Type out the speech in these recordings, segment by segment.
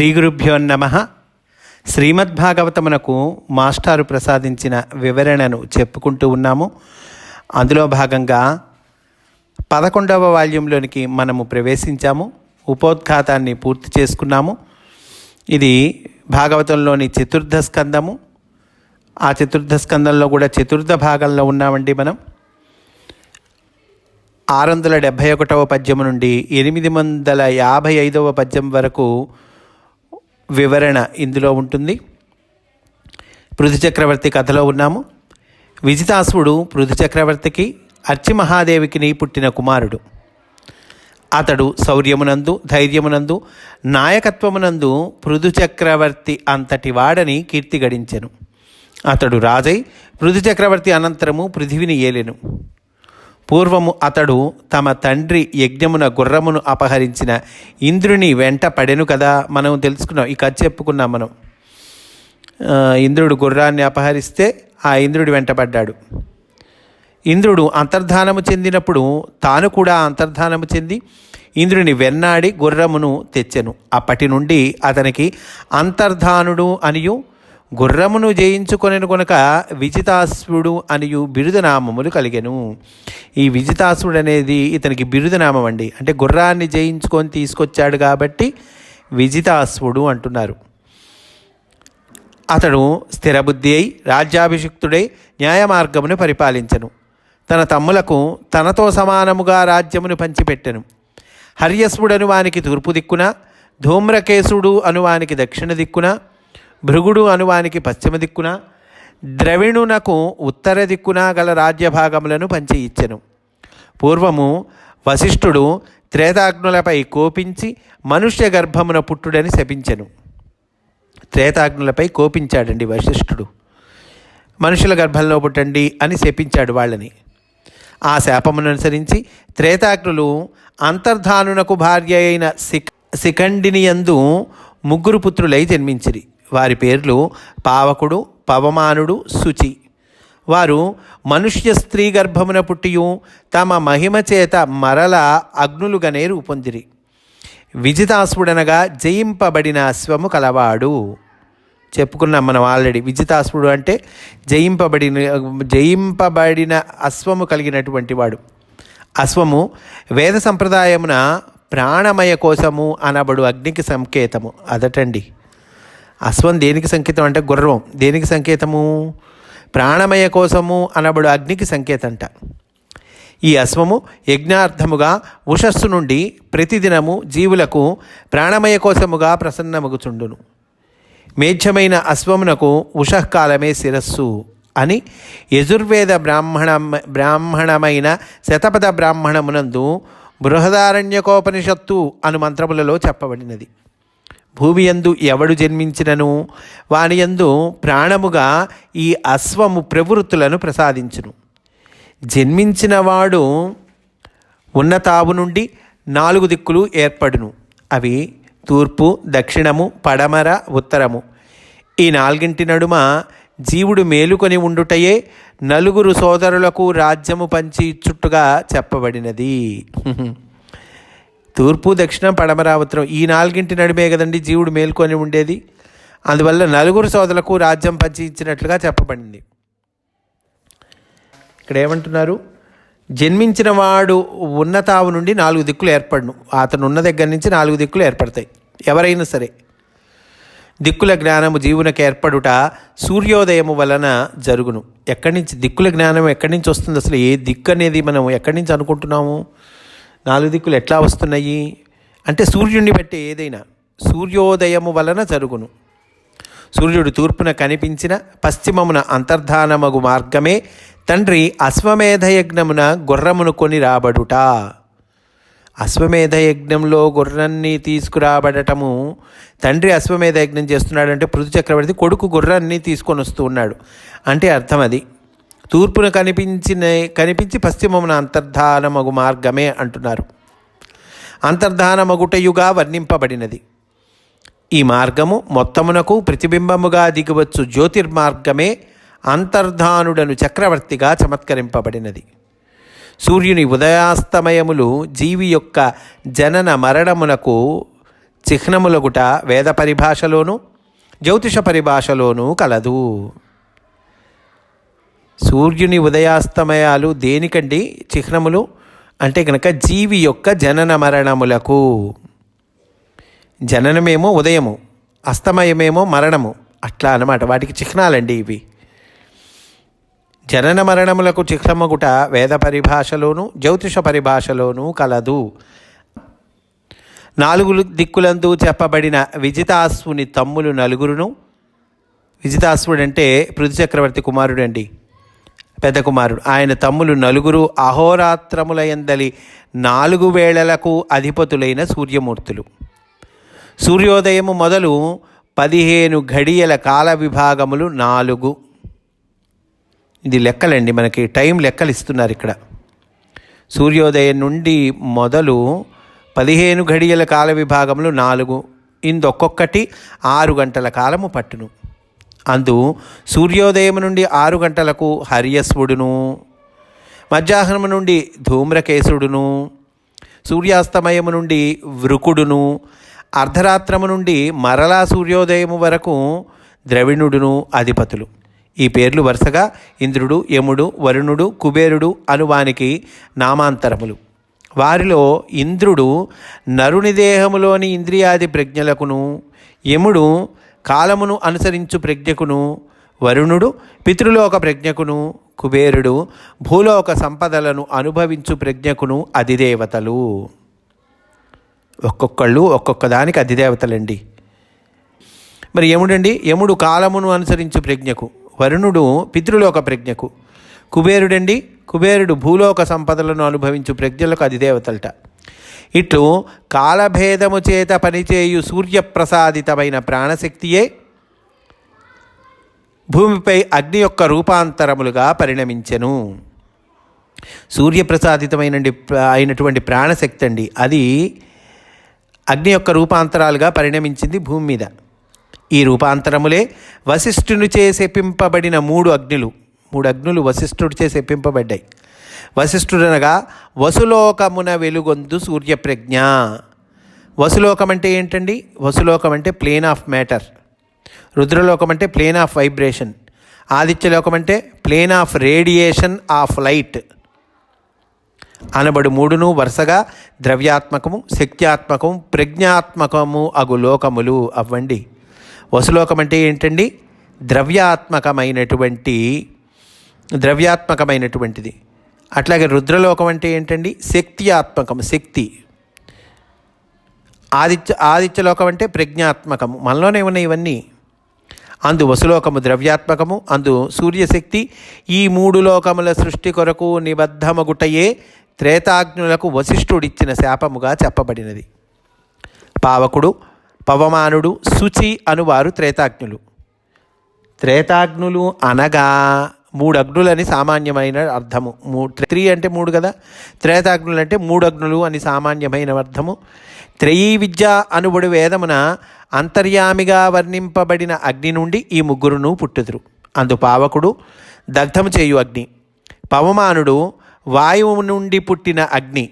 శ్రీ గురుభ్యో నమ. శ్రీమద్భాగవతమునకు మాస్టారు ప్రసాదించిన వివరణను చెప్పుకుంటూ ఉన్నాము. అందులో భాగంగా పదకొండవ వాల్యంలోనికి మనము ప్రవేశించాము. ఉపోద్ఘాతాన్ని పూర్తి చేసుకున్నాము. ఇది భాగవతంలోని చతుర్థ స్కందము. ఆ చతుర్థ స్కందంలో కూడా చతుర్థ భాగంలో ఉన్నామండి మనం. ఆరు వందల డెబ్భై ఒకటవ పద్యము నుండి ఎనిమిది వందల యాభై ఐదవ పద్యం వరకు వివరణ ఇందులో ఉంటుంది. పృథు చక్రవర్తి కథలో ఉన్నాము. విజితాసుడు పృథు చక్రవర్తికి అర్చి మహాదేవికిని పుట్టిన కుమారుడు. అతడు శౌర్యమునందు ధైర్యమునందు నాయకత్వమునందు పృథు చక్రవర్తి అంతటి వాడని కీర్తి గడించెను. అతడు రాజై పృథు చక్రవర్తి అనంతరము పృథివిని ఏలెను. పూర్వము అతడు తమ తండ్రి యజ్ఞమున గుర్రమును అపహరించిన ఇంద్రుని వెంట పడెను కదా మనం తెలుసుకున్నాం. ఈ కథ చెప్పుకున్నాం మనం. ఇంద్రుడు గుర్రాన్ని అపహరిస్తే ఆ ఇంద్రుడు వెంటబడ్డాడు ఇంద్రుడు అంతర్ధానము చెందినప్పుడు తాను కూడా అంతర్ధానము చెంది ఇంద్రుని వెన్నాడి గుర్రమును తెచ్చెను. అప్పటి నుండి అతనికి అంతర్ధానుడు అనియు గుర్రమును జయించుకొని కొనక విజితాశ్వుడు అనియు బిరుదనామములు కలిగెను. ఈ విజితాసుడు అనేది ఇతనికి బిరుదనామం అండి అంటే గుర్రాన్ని జయించుకొని తీసుకొచ్చాడు కాబట్టి విజితాశ్వుడు అంటున్నారు. అతడు స్థిరబుద్ధి అయి రాజ్యాభిషిక్తుడై న్యాయమార్గమును పరిపాలించను. తన తమ్ములకు తనతో సమానముగా రాజ్యమును పంచిపెట్టెను. హర్యస్వుడను వానికి తూర్పు దిక్కున ధూమ్రకేశుడు అనువానికి దక్షిణ దిక్కున భృగుడు అనువానికి పశ్చిమ దిక్కున ద్రవిణునకు ఉత్తర దిక్కున గల రాజ్యభాగములను పంచి ఇచ్చెను. పూర్వము వశిష్ఠుడు త్రేతాగ్నులపై కోపించి మనుష్య గర్భమున పుట్టుడని శపించెను. త్రేతాగ్నులపై కోపించాడండి వశిష్ఠుడు. మనుషుల గర్భంలో పుట్టండి అని శపించాడు వాళ్ళని. ఆ శాపమును అనుసరించి త్రేతాగ్నులు అంతర్ధానునకు భార్య అయిన శిఖ శిఖండినియందు ముగ్గురు పుత్రులై జన్మించిరి. వారి పేర్లు పావకుడు పవమానుడు శుచి. వారు మనుష్య స్త్రీ గర్భమున పుట్టియు తమ మహిమ చేత మరల అగ్నులుగానే రూపొందిరి. విజితాసుడనగా జయింపబడిన అశ్వము కలవాడు. చెప్పుకున్నాం మనం ఆల్రెడీ విజితాసుడు అంటే జయింపబడిన జయింపబడిన అశ్వము కలిగినటువంటి వాడు. అశ్వము వేద సంప్రదాయమున ప్రాణమయ కోసము అనబడు అగ్నికి సంకేతము. అదటండి. అశ్వం దేనికి సంకేతం అంటే గుర్రం దేనికి సంకేతము? ప్రాణమయ కోసము అనబడు అగ్నికి సంకేతంట. ఈ అశ్వము యజ్ఞార్థముగా ఉషస్సు నుండి ప్రతిదినము జీవులకు ప్రాణమయ కోసముగా ప్రసన్నమగుచుండును. మేధ్యమైన అశ్వమునకు ఉషఃకాలమే శిరస్సు అని యజుర్వేద బ్రాహ్మణ బ్రాహ్మణమైన శతపథ బ్రాహ్మణమునందు బృహదారణ్యకోపనిషత్తు అను మంత్రములలో చెప్పబడినది. భూమి యందు ఎవడు జన్మించినను? వాని యందు ప్రాణముగా ఈ అశ్వము ప్రవృత్తులను ప్రసాదించును. జన్మించినవాడు ఉన్న తావు నుండి నాలుగు దిక్కులు ఏర్పడును. అవి తూర్పు దక్షిణము పడమర ఉత్తరము. ఈ నాలుగింటి నడుమ జీవుడు మేలుకొని ఉండుటయే నలుగురు సోదరులకు రాజ్యము పంచి ఇచ్చుట్టుగా చెప్పబడినది. తూర్పు దక్షిణం పడమర ఈ నాలుగింటి నడుమే కదండి జీవుడు మేల్కొని ఉండేది. అందువల్ల నలుగురు సోదరులకు రాజ్యం పంచి ఇచ్చినట్లుగా చెప్పబడింది. ఇక్కడ ఏమంటున్నారు జన్మించిన వాడు ఉన్నతావు నుండి నాలుగు దిక్కులు ఏర్పడను. అతను ఉన్న దగ్గర నుంచి నాలుగు దిక్కులు ఏర్పడతాయి. ఎవరైనా సరే. దిక్కుల జ్ఞానము జీవునకు ఏర్పడుట సూర్యోదయము వలన జరుగును. ఎక్కడి నుంచి? దిక్కుల జ్ఞానం ఎక్కడి నుంచి వస్తుంది? అసలు ఏ దిక్కు అనేది మనం ఎక్కడి నుంచి అనుకుంటున్నాము? నాలుగు దిక్కులు ఎట్లా వస్తున్నాయి? అంటే సూర్యుడిని బట్టి ఏదైనా సూర్యోదయము వలన జరుగును. సూర్యుడు తూర్పున కనిపించిన పశ్చిమమున అంతర్ధానమగు మార్గమే తండ్రి అశ్వమేధ యజ్ఞమున గుర్రమును కొని రాబడుట. అశ్వమేధ యజ్ఞంలో గుర్రాన్ని తీసుకురాబడటము తండ్రి అశ్వమేధ యజ్ఞం చేస్తున్నాడంటే పృథు చక్రవర్తి కొడుకు గుర్రాన్ని తీసుకొని వస్తూ ఉన్నాడు. అంటే అర్థం అది తూర్పున కనిపించిన కనిపించి పశ్చిమమున అంతర్ధానమగు మార్గమే అంటున్నారు. అంతర్ధానమగుటయుగా వర్ణింపబడినది. ఈ మార్గము మొత్తమునకు ప్రతిబింబముగా దిగవచ్చు జ్యోతిర్మార్గమే అంతర్ధానుడను చక్రవర్తిగా చమత్కరింపబడినది. సూర్యుని ఉదయాస్తమయములు జీవి యొక్క జనన మరణమునకు చిహ్నములగుట వేద పరిభాషలోను జ్యోతిష పరిభాషలోనూ కలదు. సూర్యుని ఉదయాస్తమయాలు దేనికండి? చిహ్నములు? అంటే కనుక జీవి యొక్క జనన మరణములకు. జననమేమో ఉదయము అస్తమయమేమో మరణము. అట్లా అనమాట వాటికి చిహ్నాలండి ఇవి. జనన మరణములకు చిహ్నమగుట వేద పరిభాషలోను జ్యోతిష పరిభాషలోనూ కలదు. నాలుగు దిక్కులందు చెప్పబడిన విజితాశ్వుని తమ్ములు నలుగురును. విజితాశ్వుడంటే పృథు చక్రవర్తి కుమారుడండి. పెద్ద కుమారుడు. ఆయన తమ్ములు నలుగురు అహోరాత్రముల ఎందలి నాలుగు వేళలకు అధిపతులైన సూర్యమూర్తులు. సూర్యోదయము మొదలు పదిహేను ఘడియల కాల విభాగములు నాలుగు. ఇది లెక్కలండి మనకి టైం లెక్కలు ఇస్తున్నారు ఇక్కడ. సూర్యోదయం నుండి మొదలు పదిహేను ఘడియల కాల విభాగములు నాలుగు. ఇందొక్కొక్కటి ఆరు గంటల కాలము పట్టును. అందు సూర్యోదయం నుండి ఆరు గంటలకు హరియస్వుడును మధ్యాహ్నము నుండి ధూమ్రకేశుడును సూర్యాస్తమయము నుండి వృకుడును అర్ధరాత్రము నుండి మరలా సూర్యోదయము వరకు ద్రవిణుడును అధిపతులు. ఈ పేర్లు వరుసగా ఇంద్రుడు యముడు వరుణుడు కుబేరుడు అనువానికి నామాంతరములు. వారిలో ఇంద్రుడు నరుని దేహములోని ఇంద్రియాది ప్రజ్ఞలకును యముడు కాలమును అనుసరించు ప్రజ్ఞకును వరుణుడు పితృలోక ప్రజ్ఞకును కుబేరుడు భూలోక సంపదలను అనుభవించు ప్రజ్ఞకును అధిదేవతలు. ఒక్కొక్కళ్ళు ఒక్కొక్క దానికి అధిదేవతలండి. మరి యముడండి యముడు కాలమును అనుసరించు ప్రజ్ఞకు వరుణుడు పితృలోక ప్రజ్ఞకు కుబేరుడండి కుబేరుడు భూలోక సంపదలను అనుభవించు ప్రజ్ఞలకు అధిదేవతలట. ఇట్లు కాలభేదము చేత పనిచేయు సూర్యప్రసాదితమైన ప్రాణశక్తియే భూమిపై అగ్ని యొక్క రూపాంతరములుగా పరిణమించెను. సూర్యప్రసాదితమైన అయినటువంటి ప్రాణశక్తి అండి. అది అగ్ని యొక్క రూపాంతరాలుగా పరిణమించింది భూమి మీద. ఈ రూపాంతరములే వశిష్ఠుని చే శపింపబడిన మూడు అగ్నులు. మూడు అగ్నులు వశిష్ఠుడి చే శపింపబడ్డాయి. వశిష్ఠుడనగా వసులోకమున వెలుగొందు సూర్యప్రజ్ఞ. వసులోకం అంటే ఏంటండి? వసులోకం అంటే ప్లేన్ ఆఫ్ మ్యాటర్. రుద్రలోకం అంటే ప్లేన్ ఆఫ్ వైబ్రేషన్. ఆదిత్యలోకం అంటే plane of radiation of light. అనబడు మూడును వరుసగా ద్రవ్యాత్మకము శక్త్యాత్మకము ప్రజ్ఞాత్మకము అగు లోకములు అవ్వండి. వసులోకం అంటే ఏంటండి? ద్రవ్యాత్మకమైనటువంటి ద్రవ్యాత్మకమైనటువంటిది. అట్లాగే రుద్రలోకం అంటే ఏంటండి? శక్తియాత్మకం శక్తి. ఆదిత్య ఆదిత్యలోకం అంటే ప్రజ్ఞాత్మకము. మనలోనే ఉన్నాయి ఇవన్నీ. అందు వసులోకము ద్రవ్యాత్మకము అందు సూర్యశక్తి. ఈ మూడు లోకముల సృష్టి కొరకు నిబద్ధమగుటయే త్రేతాగ్నులకు వశిష్ఠుడిచ్చిన శాపముగా చెప్పబడినది. పావకుడు పవమానుడు శుచి అనువారు త్రేతాగ్నులు త్రేతాగ్నులు అనగా మూడు అగ్నులని సామాన్యమైన అర్థము. మూడు త్రీ అంటే మూడు కదా? త్రేతాగ్నులు అంటే మూడు అగ్నులు అని సామాన్యమైన అర్థము. త్రయీ విద్య అనుబడి వేదమున అంతర్యామిగా వర్ణింపబడిన అగ్ని నుండి ఈ ముగ్గురును పుట్టుదురు. అందు పావకుడు దగ్ధము చేయు అగ్ని. పవమానుడు వాయువు నుండి పుట్టిన అగ్ని.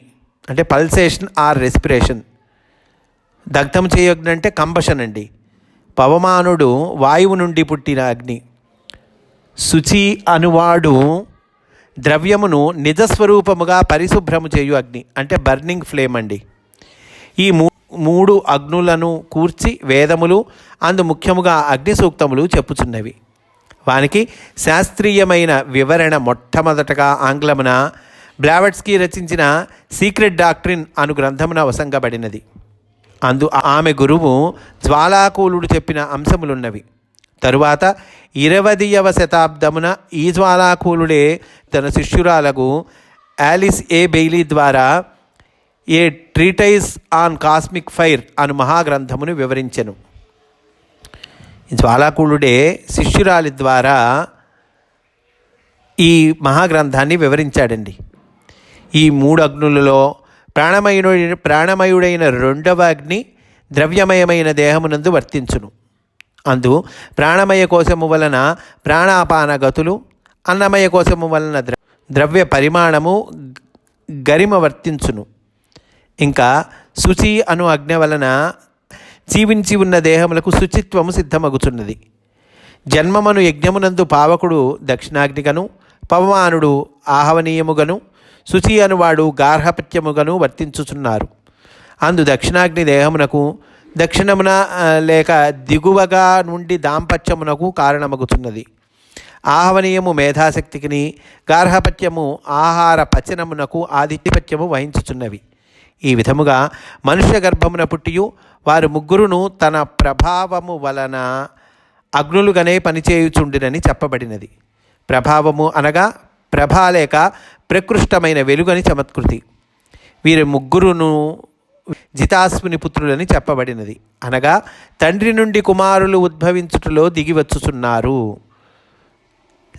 అంటే పల్సేషన్ ఆర్ రెస్పిరేషన్. దగ్ధం చేయు అగ్ని అంటే కంబషన్ అండి పవమానుడు వాయువు నుండి పుట్టిన అగ్ని. శుచి అనువాడు ద్రవ్యమును నిజస్వరూపముగా పరిశుభ్రము చేయు అగ్ని. అంటే బర్నింగ్ ఫ్లేమ్ అండి. ఈ మూ మూడు అగ్నులను కూర్చి వేదములు అందు ముఖ్యముగా అగ్ని సూక్తములు చెప్పుచున్నవి. వానికి శాస్త్రీయమైన వివరణ మొట్టమొదటగా ఆంగ్లమున బ్లావెట్స్కి రచించిన సీక్రెట్ డాక్ట్రిన్ అను గ్రంథమున వసంగబడినది. అందు ఆమె గురువు జ్వాలాకూలుడు చెప్పిన అంశములున్నవి. తరువాత ఇరవదియవ శతాబ్దమున ఈ జ్వాలాకూలుడే తన శిష్యురాలకు యాలిస్ ఏ బెయిలీ ద్వారా a treatise on cosmic fire అను మహాగ్రంథమును వివరించెను. జ్వాలాకూలుడే శిష్యురాలి ద్వారా ఈ మహాగ్రంథాన్ని వివరించాడండి. ఈ మూడు అగ్నులలో ప్రాణమయుడు ప్రాణమయుడైన రెండవ అగ్ని ద్రవ్యమయమైన దేహమునందు వర్తించును. అందు ప్రాణమయ కోశము వలన ప్రాణాపాన గతులు అన్నమయ కోశము వలన ద్రవ్య పరిమాణము గరిమ వర్తించును. ఇంకా శుచి అను అగ్ని వలన జీవించి ఉన్న దేహములకు శుచిత్వము సిద్ధమగుచున్నది. జన్మమను యజ్ఞమునందు పావకుడు దక్షిణాగ్నిగను పవమానుడు ఆహవనీయముగను శుచి అనువాడు గార్హపత్యముగను వర్తించుచున్నారు. అందు దక్షిణాగ్ని దేహమునకు దక్షిణమున లేక దిగువగా నుండి దాంపత్యమునకు కారణమగుతున్నది. ఆహవనీయము మేధాశక్తికిని గార్హపత్యము ఆహార పచనమునకు ఆధిపత్యము వహించుచున్నవి. ఈ విధముగా మనుష్య గర్భమున పుట్టియు వారు ముగ్గురును తన ప్రభావము వలన అగ్నులుగానే పనిచేయుచుండినని చెప్పబడినది. ప్రభావము అనగా ప్రభా లేక ప్రకృష్టమైన వెలుగని చమత్కృతి. వీరి ముగ్గురును జితాశ్విని పుత్రులని చెప్పబడినది. అనగా తండ్రి నుండి కుమారులు ఉద్భవించుటలో దిగివచ్చుచున్నారు.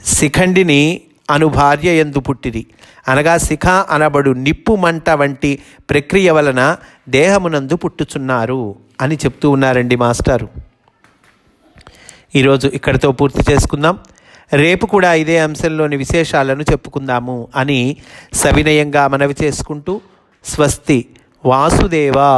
శిఖండిని అను భార్య ఎందు పుట్టిరి. అనగా శిఖ అనబడు నిప్పు మంట వంటి ప్రక్రియ వలన దేహమునందు పుట్టుచున్నారు అని చెప్తూ ఉన్నారండి మాస్టారు. ఈరోజు ఇక్కడితో పూర్తి చేసుకుందాం. రేపు కూడా ఇదే అంశంలోని విశేషాలను చెప్పుకుందాము అని సవినయంగా మనవి చేసుకుంటూ స్వస్తి. వాసుదేవా